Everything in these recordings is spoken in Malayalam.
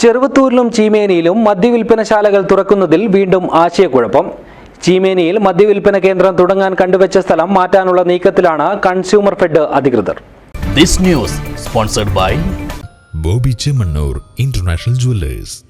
ചെറുവത്തൂരിലും ചീമേനിയിലും മദ്യവിൽപ്പനശാലകൾ തുറക്കുന്നതിൽ വീണ്ടും ആശയക്കുഴപ്പം. ചീമേനിയിൽ മദ്യവിൽപ്പന കേന്ദ്രം തുടങ്ങാൻ കണ്ടുവച്ച സ്ഥലം മാറ്റാനുള്ള നീക്കത്തിലാണ് കൺസ്യൂമർ ഫെഡ് അധികൃതർ. This news sponsored by Bobby Chemmanur international jewellers.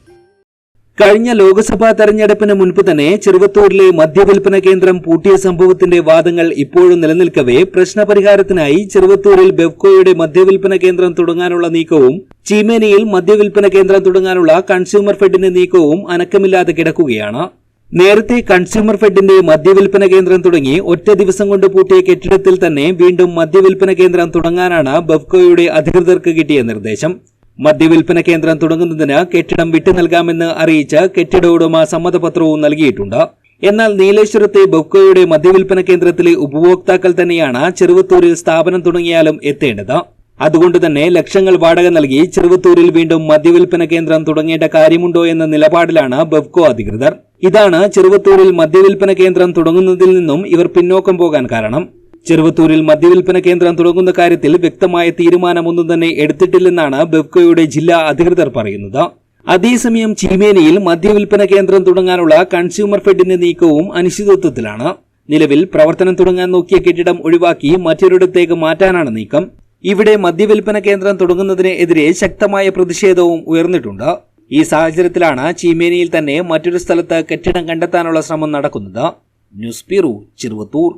കഴിഞ്ഞ ലോക്സഭാ തെരഞ്ഞെടുപ്പിന് മുൻപ് തന്നെ ചെറുവത്തൂരിലെ മദ്യവിൽപ്പന കേന്ദ്രം പൂട്ടിയ സംഭവത്തിന്റെ വാദങ്ങൾ ഇപ്പോഴും നിലനിൽക്കവേ. പ്രശ്നപരിഹാരത്തിനായി ചെറുവത്തൂരിൽ ബെവ്കോയുടെ മദ്യവിൽപ്പന കേന്ദ്രം തുടങ്ങാനുള്ള നീക്കവും ചീമേനിയിൽ മദ്യവിൽപ്പന കേന്ദ്രം തുടങ്ങാനുള്ള കൺസ്യൂമർ ഫെഡിന്റെ നീക്കവും അനക്കമില്ലാതെ കിടക്കുകയാണ്. നേരത്തെ കൺസ്യൂമർ ഫെഡിന്റെ മദ്യവിൽപ്പന കേന്ദ്രം തുടങ്ങി ഒറ്റ ദിവസം കൊണ്ട് പൂട്ടിയ കെട്ടിടത്തിൽ തന്നെ വീണ്ടും മദ്യവിൽപ്പന കേന്ദ്രം തുടങ്ങാനാണ് ബെവ്കോയുടെ അധികൃതർക്ക് കിട്ടിയ നിർദ്ദേശം. മദ്യവിൽപ്പന കേന്ദ്രം തുടങ്ങുന്നതിന് കെട്ടിടം വിട്ടു നൽകാമെന്ന് അറിയിച്ച് കെട്ടിട ഉടമ സമ്മതപത്രവും നൽകിയിട്ടുണ്ട്. എന്നാൽ നീലേശ്വരത്തെ ബൊക്കോയുടെ മദ്യവിൽപ്പന കേന്ദ്രത്തിലെ ഉപഭോക്താക്കൾ തന്നെയാണ് ചെറുവത്തൂരിൽ സ്ഥാപനം തുടങ്ങിയാലും എത്തേണ്ടത്. അതുകൊണ്ട് തന്നെ ലക്ഷങ്ങൾ വാടക നൽകി ചെറുവത്തൂരിൽ വീണ്ടും മദ്യവിൽപ്പന കേന്ദ്രം തുടങ്ങേണ്ട കാര്യമുണ്ടോ എന്ന നിലപാടിലാണ് ബെവ്കോ അധികൃതർ. ഇതാണ് ചെറുവത്തൂരിൽ മദ്യവിൽപ്പന കേന്ദ്രം തുടങ്ങുന്നതിൽ നിന്നും ഇവർ പിന്നോക്കം പോകാൻ കാരണം. ചെറുവത്തൂരിൽ മദ്യവിൽപ്പന കേന്ദ്രം തുടങ്ങുന്ന കാര്യത്തിൽ വ്യക്തമായ തീരുമാനമൊന്നും തന്നെ എടുത്തിട്ടില്ലെന്നാണ് ബെവ്കോയുടെ ജില്ലാ അധികൃതർ പറയുന്നത്. അതേസമയം ചീമേനയിൽ മദ്യവിൽപ്പന കേന്ദ്രം തുടങ്ങാനുള്ള കൺസ്യൂമർ ഫെഡിന്റെ നീക്കവും അനിശ്ചിതത്വത്തിലാണ്. നിലവിൽ പ്രവർത്തനം തുടങ്ങാൻ നോക്കിയ കെട്ടിടം ഒഴിവാക്കി മറ്റൊരിടത്തേക്ക് മാറ്റാനാണ് നീക്കം. ഇവിടെ മദ്യവിൽപ്പന കേന്ദ്രം തുടങ്ങുന്നതിനെതിരെ ശക്തമായ പ്രതിഷേധവും ഉയർന്നിട്ടുണ്ട്. ഈ സാഹചര്യത്തിലാണ് ചീമേനയിൽ തന്നെ മറ്റൊരു സ്ഥലത്ത് കെട്ടിടം കണ്ടെത്താനുള്ള ശ്രമം നടക്കുന്നത്. News bureau Cheruvathur.